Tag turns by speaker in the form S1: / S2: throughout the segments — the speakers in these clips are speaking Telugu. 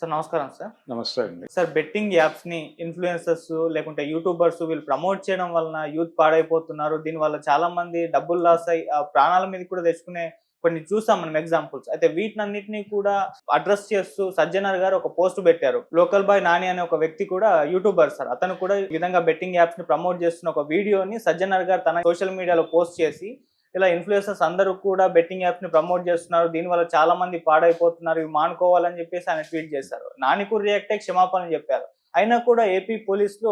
S1: సార్ నమస్కారం సార్.
S2: నమస్తే అండి.
S1: సార్ బెట్టింగ్ యాప్స్ని ఇన్ఫ్లుయెన్సర్స్ లేకుంటే యూట్యూబర్స్ వీళ్ళు ప్రమోట్ చేయడం వలన యూత్ పాడైపోతున్నారు. దీని వల్ల చాలా మంది డబ్బులు లాస్ అయ్యి ఆ ప్రాణాల మీద కూడా తెచ్చుకునే కొన్ని చూసాం మనం ఎగ్జాంపుల్స్ అయితే వీటినన్నిటిని కూడా అడ్రస్ చేస్తూ సజ్జనర్ గారు ఒక పోస్ట్ పెట్టారు. లోకల్ బాయ్ నాని అనే ఒక వ్యక్తి కూడా యూట్యూబర్ సార్. అతను కూడా ఈ విధంగా బెట్టింగ్ యాప్స్ని ప్రమోట్ చేస్తున్న ఒక వీడియోని సజ్జనర్ గారు తన సోషల్ మీడియాలో పోస్ట్ చేసి ఇలా ఇన్ఫ్లుయెన్సర్స్ అందరూ కూడా బెట్టింగ్ యాప్స్ని ప్రమోట్ చేస్తున్నారు. దీని వల్ల చాలా మంది పాడైపోతున్నారు. ఇవి మానుకోవాలని చెప్పేసి ఆయన ట్వీట్ చేశారు. నానికు రియాక్ట్ అయ్యి క్షమాపణ చెప్పారు. అయినా కూడా ఏపీ పోలీసులు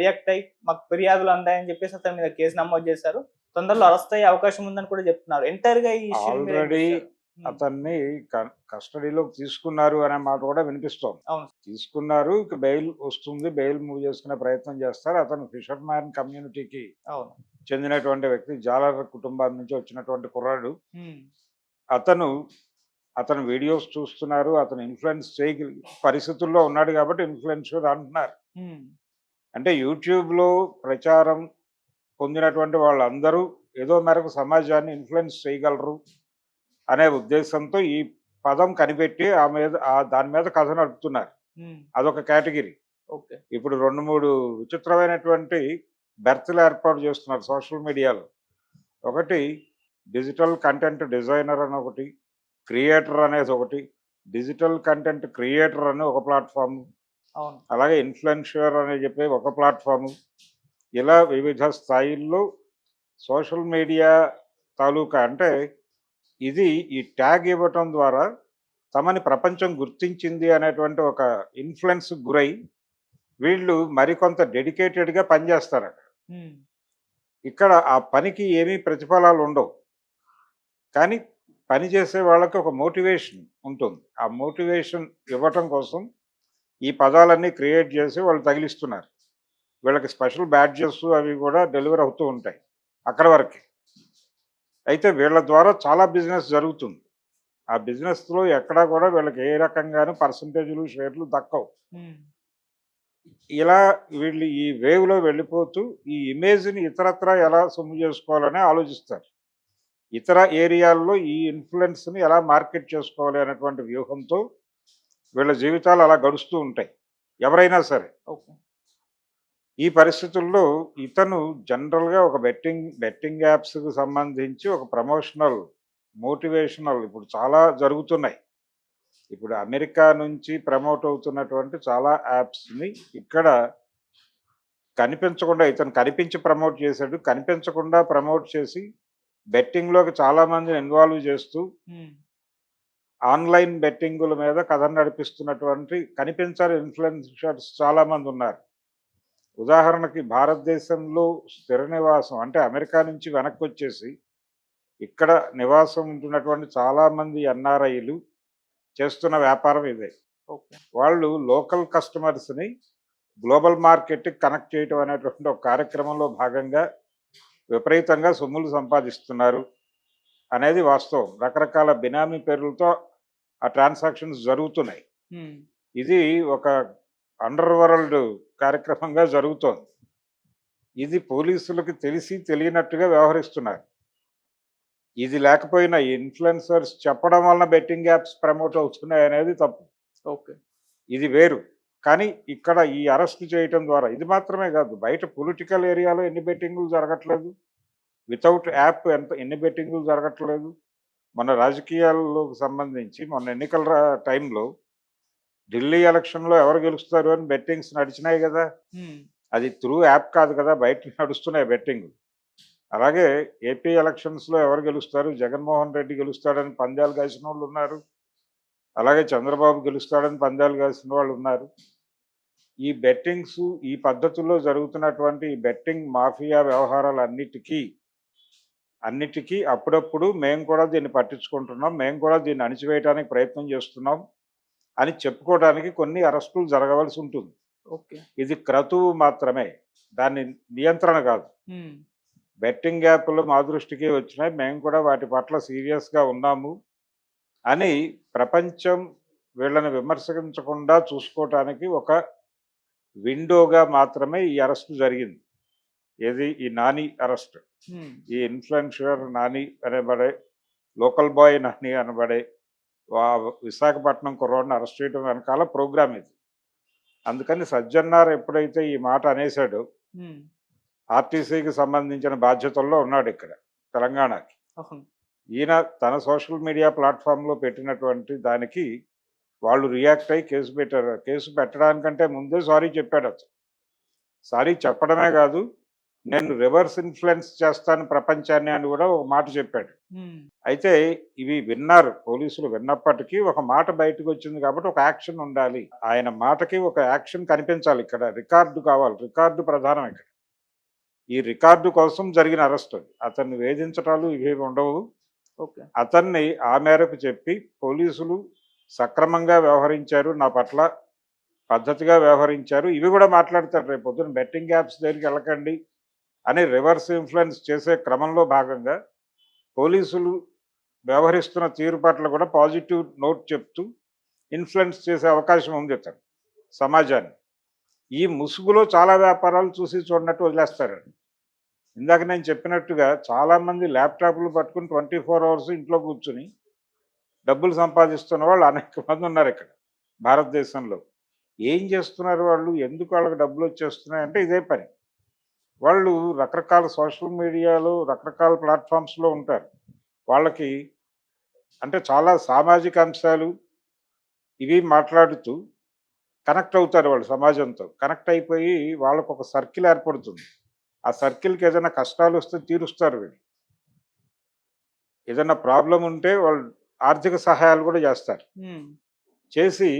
S1: రియాక్ట్ అయ్యి మాకు ఫిర్యాదులు అందాయని చెప్పేసి అతని మీద కేసు నమోదు చేశారు. తొందరలో అరెస్ట్ అయ్యే అవకాశం ఉందని కూడా చెప్తున్నారు. ఎంటైర్గా ఈ
S2: అతన్ని కస్టడీలోకి తీసుకున్నారు అనే మాట కూడా వినిపిస్తోంది.
S1: అవును.
S2: తీసుకున్నారు. ఇక బెయిల్ వస్తుంది. బెయిల్ మూవ్ చేసుకునే ప్రయత్నం చేస్తారు. అతను ఫిషర్ మ్యాన్ కమ్యూనిటీకి చెందినటువంటి వ్యక్తి. జాలర్ కుటుంబం నుంచి వచ్చినటువంటి కుర్రాడు. అతను అతను వీడియోస్ చూస్తున్నారు. అతను ఇన్ఫ్లుయెన్స్ చేయగల పరిస్థితుల్లో ఉన్నాడు కాబట్టి ఇన్ఫ్లుయెన్సర్ అంటున్నారు. అంటే యూట్యూబ్లో ప్రచారం పొందినటువంటి వాళ్ళందరూ ఏదో మేరకు సమాజాన్ని ఇన్ఫ్లుయెన్స్ చేయగలరు అనే ఉద్దేశంతో ఈ పదం కనిపెట్టి ఆ మీద ఆ దాని మీద కథ నడుపుతున్నారు. అదొక కేటగిరీ.
S1: ఓకే.
S2: ఇప్పుడు రెండు మూడు విచిత్రమైనటువంటి బెర్త్లు ఏర్పాటు చేస్తున్నారు సోషల్ మీడియాలో. ఒకటి డిజిటల్ కంటెంట్ డిజైనర్ అని ఒకటి క్రియేటర్ అనేది ఒకటి డిజిటల్ కంటెంట్ క్రియేటర్ అని ఒక ప్లాట్ఫామ్ అలాగే ఇన్ఫ్లుయెన్షియర్ అని చెప్పి ఒక ప్లాట్ఫాము. ఇలా వివిధ స్థాయిల్లో సోషల్ మీడియా తాలూకా అంటే ఇది ఈ ట్యాగ్ ఇవ్వటం ద్వారా తమని ప్రపంచం గుర్తించింది అనేటువంటి ఒక ఇన్ఫ్లుయెన్స్ గురై వీళ్ళు మరికొంత డెడికేటెడ్గా పనిచేస్తారు అక్కడ ఇక్కడ ఆ పనికి ఏమీ ప్రతిఫలాలు ఉండవు. కానీ పని చేసే వాళ్ళకి ఒక మోటివేషన్ ఉంటుంది. ఆ మోటివేషన్ ఇవ్వటం కోసం ఈ పదాలన్నీ క్రియేట్ చేసి వాళ్ళు తగిలిస్తున్నారు. వీళ్ళకి స్పెషల్ బ్యాడ్జెస్ అవి కూడా డెలివర్ అవుతూ ఉంటాయి అక్కడ వరకే. అయితే వీళ్ళ ద్వారా చాలా బిజినెస్ జరుగుతుంది. ఆ బిజినెస్లో ఎక్కడా కూడా వీళ్ళకి ఏ రకంగానూ పర్సంటేజ్లు షేర్లు దక్కవు. ఇలా వీళ్ళు ఈ వేవ్లో వెళ్ళిపోతూ ఈ ఇమేజ్ని ఇతరత్ర ఎలా సొమ్ము చేసుకోవాలని ఆలోచిస్తారు. ఇతర ఏరియాల్లో ఈ ఇన్ఫ్లుయెన్స్ని ఎలా మార్కెట్ చేసుకోవాలి అనేటువంటి వ్యూహంతో వీళ్ళ జీవితాలు అలా గడుస్తూ ఉంటాయి. ఎవరైనా సరే. ఈ పరిస్థితుల్లో ఇతను జనరల్గా ఒక బెట్టింగ్ బెట్టింగ్ యాప్స్కి సంబంధించి ఒక ప్రమోషనల్ మోటివేషనల్ ఇప్పుడు చాలా జరుగుతున్నాయి. ఇప్పుడు అమెరికా నుంచి ప్రమోట్ అవుతున్నటువంటి చాలా యాప్స్ని ఇక్కడ కనిపించకుండా ఇతను కనిపించి ప్రమోట్ చేశాడు. కనిపించకుండా ప్రమోట్ చేసి బెట్టింగ్లోకి చాలామందిని ఇన్వాల్వ్ చేస్తూ ఆన్లైన్ బెట్టింగుల మీద కథ నడిపిస్తున్నటువంటి కనిపించని ఇన్ఫ్లుయెన్సర్స్ చాలామంది ఉన్నారు. ఉదాహరణకి భారతదేశంలో స్థిర నివాసం అంటే అమెరికా నుంచి వెనక్కి వచ్చేసి ఇక్కడ నివాసం ఉంటున్నటువంటి చాలామంది ఎన్ఆర్ఐలు చేస్తున్న వ్యాపారం ఇదే. వాళ్ళు లోకల్ కస్టమర్స్ని గ్లోబల్ మార్కెట్కి కనెక్ట్ చేయటం అనేటువంటి ఒక కార్యక్రమంలో భాగంగా విపరీతంగా సొమ్ములు సంపాదిస్తున్నారు అనేది వాస్తవం. రకరకాల బినామీ పేర్లతో ఆ ట్రాన్సాక్షన్స్ జరుగుతున్నాయి. ఇది ఒక అండర్ వరల్డ్ కార్యక్రమంగా జరుగుతోంది. ఇది పోలీసులకు తెలిసి తెలియనట్టుగా వ్యవహరిస్తున్నారు. ఇది లేకపోయినా ఇన్ఫ్లుయెన్సర్స్ చెప్పడం వలన బెట్టింగ్ యాప్స్ ప్రమోట్ అవుతున్నాయి అనేది తప్పు.
S1: ఓకే.
S2: ఇది వేరు. కానీ ఇక్కడ ఈ అరెస్ట్ చేయటం ద్వారా ఇది మాత్రమే కాదు బయట పొలిటికల్ ఏరియాలో ఎన్ని బెట్టింగులు జరగట్లేదు వితౌట్ యాప్ ఎంత ఎన్ని బెట్టింగులు జరగట్లేదు. మన రాజకీయాలకు సంబంధించి మొన్న ఎన్నికల టైంలో ఢిల్లీ ఎలక్షన్లో ఎవరు గెలుస్తారు అని బెట్టింగ్స్ నడిచినాయి కదా. అది త్రూ యాప్ కాదు కదా బయట నడుస్తున్నాయి బెట్టింగ్ అలాగే ఏపీ ఎలక్షన్స్లో ఎవరు గెలుస్తారు? జగన్మోహన్ రెడ్డి గెలుస్తాడని పందాలు కాసిన వాళ్ళు ఉన్నారు. అలాగే చంద్రబాబు గెలుస్తాడని పందాలు కాసిన వాళ్ళు ఉన్నారు. ఈ బెట్టింగ్స్ ఈ పద్ధతుల్లో జరుగుతున్నటువంటి ఈ బెట్టింగ్ మాఫియా వ్యవహారాలన్నిటికీ అన్నిటికీ అప్పుడప్పుడు మేము కూడా దీన్ని పట్టించుకుంటున్నాం. మేము కూడా దీన్ని అణిచివేయడానికి ప్రయత్నం చేస్తున్నాం అని చెప్పుకోవడానికి కొన్ని అరెస్టులు జరగవలసి ఉంటుంది.
S1: ఓకే.
S2: ఇది క్రతువు మాత్రమే. దాన్ని నియంత్రణ కాదు. బెట్టింగ్ యాప్లు మా దృష్టికి వచ్చినాయి. మేము కూడా వాటి పట్ల సీరియస్గా ఉన్నాము అని ప్రపంచం వీళ్ళని విమర్శించకుండా చూసుకోవటానికి ఒక విండోగా మాత్రమే ఈ అరెస్ట్ జరిగింది. ఏది? ఈ నాని అరెస్ట్. ఈ ఇన్ఫ్లుయెన్షియర్ నాని అనబడే లోకల్ బాయ్ నాని అనబడే విశాఖపట్నం కుర్రోడిని అరెస్ట్ చేయడం వెనకాల ప్రోగ్రామ్ ఇది. అందుకని సజ్జన్నార్ ఎప్పుడైతే ఈ మాట అనేసాడో
S1: ఉమ్,
S2: ఆర్టీసీకి సంబంధించిన బాధ్యతల్లో ఉన్నాడు ఇక్కడ తెలంగాణకి. ఈయన తన సోషల్ మీడియా ప్లాట్ఫామ్లో పెట్టినటువంటి దానికి వాళ్ళు రియాక్ట్ అయ్యి కేసు పెట్టారు. కేసు పెట్టడానికంటే ముందే సారీ చెప్పాడు అతను. సారీ చెప్పడమే కాదు నేను రివర్స్ ఇన్ఫ్లుయెన్స్ చేస్తాను ప్రపంచాన్ని అని కూడా ఒక మాట చెప్పాడు. అయితే ఇవి విన్నారు పోలీసులు విన్నప్పటికీ ఒక మాట బయటకు వచ్చింది కాబట్టి ఒక యాక్షన్ ఉండాలి. ఆయన మాటకి ఒక యాక్షన్ కనిపించాలి. ఇక్కడ రికార్డు కావాలి. రికార్డు ప్రధానం ఇక్కడ. ఈ రికార్డు కోసం జరిగిన అరెస్ట్ అది. అతన్ని వేధించటాలు ఇవేవి ఉండవు.
S1: ఓకే.
S2: అతన్ని ఆ మేరకు చెప్పి పోలీసులు సక్రమంగా వ్యవహరించారు నా పట్ల పద్ధతిగా వ్యవహరించారు. ఇవి కూడా మాట్లాడతారు రేపు పొద్దున. బెట్టింగ్ యాప్స్ దగ్గరికి వెళ్ళకండి అని రివర్స్ ఇన్ఫ్లుయెన్స్ చేసే క్రమంలో భాగంగా పోలీసులు వ్యవహరిస్తున్న తీరు పట్ల కూడా పాజిటివ్ నోట్ చెప్తూ ఇన్ఫ్లుయెన్స్ చేసే అవకాశం ఉంది అతను సమాజాన్ని ఈ ముసుగులో చాలా వ్యాపారాలు చూసి చూడనట్టు వదిలేస్తారండి ఇందాక నేను చెప్పినట్టుగా చాలామంది ల్యాప్టాప్లు పట్టుకుని ట్వంటీ ఫోర్ అవర్స్ ఇంట్లో కూర్చుని డబ్బులు సంపాదిస్తున్న వాళ్ళు అనేక మంది ఉన్నారు ఇక్కడ భారతదేశంలో. ఏం చేస్తున్నారు వాళ్ళు? ఎందుకు వాళ్ళకి డబ్బులు వచ్చేస్తున్నాయి? అంటే ఇదే పని. వాళ్ళు రకరకాల సోషల్ మీడియాలో రకరకాల ప్లాట్ఫామ్స్లో ఉంటారు. వాళ్ళకి అంటే చాలా సామాజిక అంశాలు ఇవి మాట్లాడుతూ కనెక్ట్ అవుతారు వాళ్ళు సమాజంతో. కనెక్ట్ అయిపోయి వాళ్ళకు ఒక సర్కిల్ ఏర్పడుతుంది. ఆ సర్కిల్కి ఏదైనా కష్టాలు వస్తే తీరుస్తారు వీళ్ళు. ఏదైనా ప్రాబ్లం ఉంటే వాళ్ళు ఆర్థిక సహాయాలు కూడా చేస్తారు. చేసి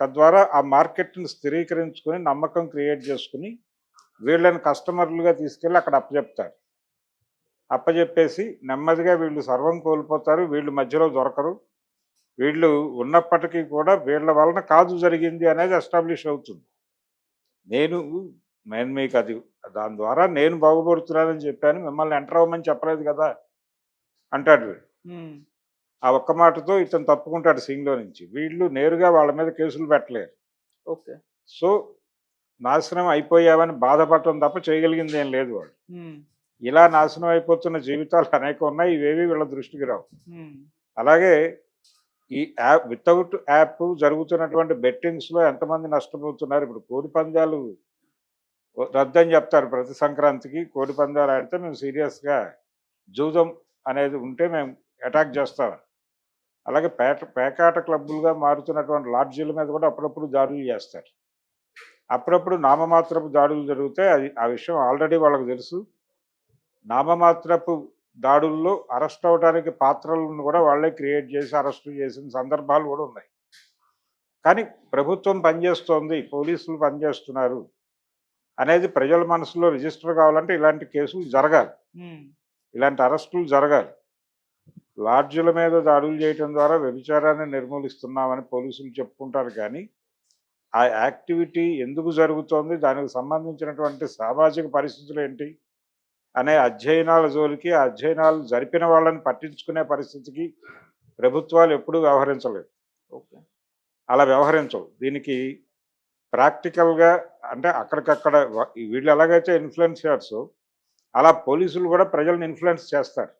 S2: తద్వారా ఆ మార్కెట్ని స్థిరీకరించుకొని నమ్మకం క్రియేట్ చేసుకుని వీళ్ళని కస్టమర్లుగా తీసుకెళ్ళి అక్కడ అప్పచెప్తారు అప్పచెప్పేసి నెమ్మదిగా వీళ్ళు సర్వం కోల్పోతారు వీళ్ళు మధ్యలో దొరకరు. వీళ్ళు ఉన్నప్పటికీ కూడా వీళ్ళ వలన కాదు జరిగింది అనేది ఎస్టాబ్లిష్ అవుతుంది. నేను నేను మీకు అది దాని ద్వారా నేను బాగుపడుతున్నానని చెప్పాను. మిమ్మల్ని ఎంటర్ అవ్వమని చెప్పలేదు కదా! అంటాడు వీడు. ఆ ఒక్క మాటతో ఇతను తప్పుకుంటాడు సీన్లో నుంచి. వీళ్ళు నేరుగా వాళ్ళ మీద కేసులు పెట్టలేరు.
S1: ఓకే.
S2: సో నాశనం అయిపోయావని బాధపడటం తప్ప చేయగలిగింది ఏం లేదు వాడు. ఇలా నాశనం అయిపోతున్న జీవితాలు అనేక ఉన్నాయి. ఇవేవి వీళ్ళ దృష్టికి రావు. అలాగే ఈ యాప్ వితౌట్ యాప్ జరుగుతున్నటువంటి బెట్టింగ్స్లో ఎంతమంది నష్టపోతున్నారు? ఇప్పుడు కోడి పందాలు రద్దని చెప్తారు ప్రతి సంక్రాంతికి. కోడి పందాలు ఆడితే మేము సీరియస్గా జూదం అనేది ఉంటే మేము అటాక్ చేస్తాం. అలాగే పేట పేకాట క్లబ్బులుగా మారుతున్నటువంటి లాడ్జీల మీద కూడా అప్పుడప్పుడు దాడులు చేస్తారు. అప్పుడప్పుడు నామమాత్రపు దాడులు జరిగితే అది ఆ విషయం ఆల్రెడీ వాళ్ళకు తెలుసు. నామమాత్రపు దాడుల్లో అరెస్ట్ అవడానికి పాత్రలను కూడా వాళ్ళే క్రియేట్ చేసి అరెస్ట్ చేసిన సందర్భాలు కూడా ఉన్నాయి. కానీ ప్రభుత్వం పనిచేస్తోంది పోలీసులు పనిచేస్తున్నారు అనేది ప్రజల మనసులో రిజిస్టర్ కావాలంటే ఇలాంటి కేసులు జరగాలి. ఇలాంటి అరెస్టులు జరగాలి. లాడ్జీల మీద దాడులు చేయటం ద్వారా వ్యభిచారాన్ని నిర్మూలిస్తున్నామని పోలీసులు చెప్పుకుంటారు కానీ ఆ యాక్టివిటీ ఎందుకు జరుగుతోంది దానికి సంబంధించినటువంటి సామాజిక పరిస్థితులు ఏంటి అనే అధ్యయనాల జోలికి అధ్యయనాలు జరిపిన వాళ్ళని పట్టించుకునే పరిస్థితికి ప్రభుత్వాలు ఎప్పుడూ వ్యవహరించలేదు.
S1: ఓకే.
S2: అలా వ్యవహరించవు. దీనికి ప్రాక్టికల్గా అంటే అక్కడికక్కడ వీళ్ళు ఎలాగైతే ఇన్ఫ్లుయెన్సర్స్ అలా పోలీసులు కూడా ప్రజలను ఇన్ఫ్లుయెన్స్ చేస్తారు.